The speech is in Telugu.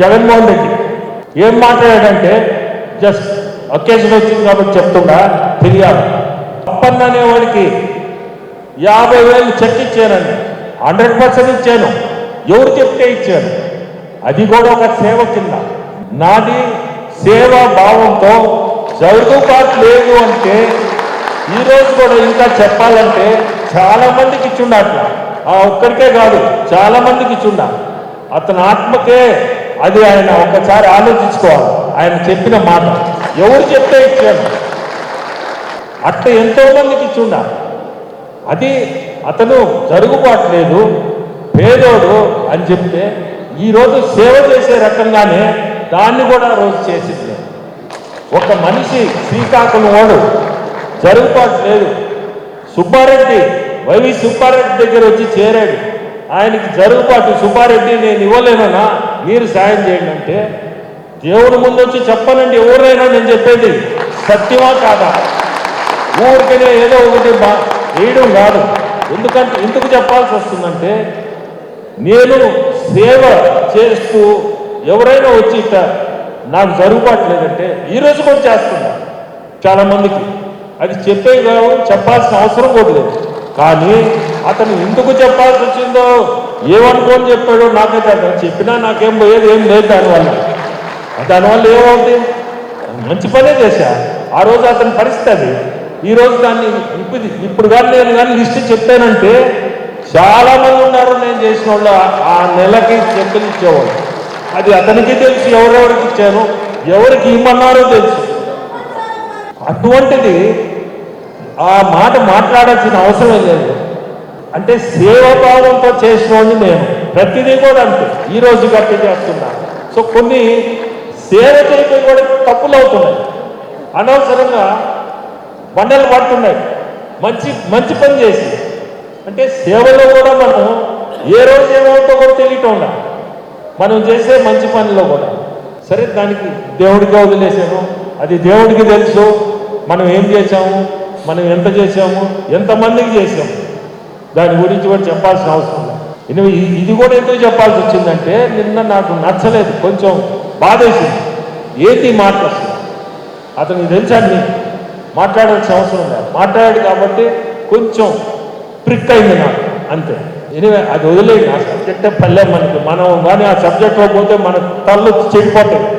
జగన్మోహన్ రెడ్డి ఏం మాట్లాడాడంటే జస్ట్ ఒకేషన్ వచ్చింది కాబట్టి చెప్తున్నా ఫిర్యాదు అప్పన్న అనేవాడికి యాభై వేలు చెక్ ఇచ్చానండి. హండ్రెడ్ పర్సెంట్ ఇచ్చాను. ఎవరు చెప్తే ఇచ్చాను అది కూడా ఒక సేవ కింద. నాది సేవా భావంతో సర్దుబాటు లేదు అంటే ఈ రోజు కూడా ఇంకా చెప్పాలంటే చాలా మందికి ఇచ్చిండ అట్లా. ఆ ఒక్కరికే కాదు చాలా మందికి ఇచ్చిండ. అతని ఆత్మకే అది ఆయన ఒకసారి ఆలోచించుకోవాలి. ఆయన చెప్పిన మాట. ఎవరు చెప్తే ఇచ్చాడు అట్లా ఎంతో మందికి ఇచ్చిండ అది అతను జరుగుబాటు లేదు పేదోడు అని చెప్తే ఈరోజు సేవ చేసే రకంగానే దాన్ని కూడా రోజు చేసింది. ఒక మనిషి శ్రీకాకుళం వాడు జరుగుబాటు లేదు. సుబ్బారెడ్డి వైవి సుబ్బారెడ్డి దగ్గర వచ్చి చేరాడు. ఆయనకి జరుగుబాటు సుబ్బారెడ్డి నేను ఇవ్వలేనన్నా మీరు సాయం చేయండి అంటే దేవుడి ముందు వచ్చి చెప్పనండి ఎవరైనా నేను చెప్పేది. సత్యమా కాదా? ఊరికనే ఏదో ఒకటి వేయడం కాదు. ఎందుకంటే ఎందుకు చెప్పాల్సి వస్తుందంటే నేను సేవ చేస్తూ ఎవరైనా వచ్చి ఇట్ట నాకు జరుగుబాట్లేదంటే ఈ రోజు కూడా చేస్తున్నా చాలా మందికి అది చెప్పే చెప్పాల్సిన అవసరం కూడా లేదు. కానీ అతను ఎందుకు చెప్పాల్సి వచ్చిందో ఏమనుకోని చెప్పాడో నాకైతే అతను చెప్పినా నాకేం పోయేది ఏం లేదు దానివల్ల. దానివల్ల ఏమవుతుంది మంచి పనే చేశా. ఆ రోజు అతని పరిస్థితి అది. ఈరోజు దాన్ని ఇప్పుడు ఇప్పుడు కానీ నేను కానీ లిస్ట్ చెప్పానంటే చాలా మంది ఉన్నారు నేను చేసిన వాళ్ళు ఆ- ఆ నెలకి చెక్కులు ఇచ్చేవాళ్ళు. అది అతనికి తెలుసు ఎవరెవరికి ఇచ్చాను ఎవరికి ఇమ్మన్నారో తెలుసు. అటువంటిది ఆ మాట మాట్లాడాల్సిన అవసరం లేదు. అంటే సేవాభావంతో చేసిన నేను ప్రతిదీ కూడా అంతే. ఈ రోజు గట్టి చేస్తున్నా. సో కొన్ని సేవ చేయడం కూడా తప్పులు అవుతున్నాయి. అనవసరంగా బండలు పడుతున్నాయి. మంచి మంచి పని చేసి. అంటే సేవలో కూడా మనం ఏ రోజు ఏమవుతో కూడా తెలియటం ఉండాలి. మనం చేసే మంచి పనిలో కూడా. సరే దానికి దేవుడికి వదిలేసాను అది దేవుడికి తెలుసు. మనం ఏం చేసాము మనం ఎంత చేసాము ఎంతమందికి చేసాము దాని గురించి కూడా చెప్పాల్సిన అవసరం లేదు. ఇది కూడా ఎందుకు చెప్పాల్సి వచ్చిందంటే నిన్న నాకు నచ్చలేదు కొంచెం బాధేసింది. ఏంటి ఈ మాట అసలు? అతనికి తెలుసండి మాట్లాడాల్సిన అవసరం లేదు. మాట్లాడాడు కాబట్టి కొంచెం ప్రిక్ అయింది నాకు అంతే. ఎనివే అది వదిలేదు ఆ సబ్జెక్టే పల్లె మనకి మనం కానీ ఆ సబ్జెక్ట్లో పోతే మన తల్లు చెడిపోతాయి.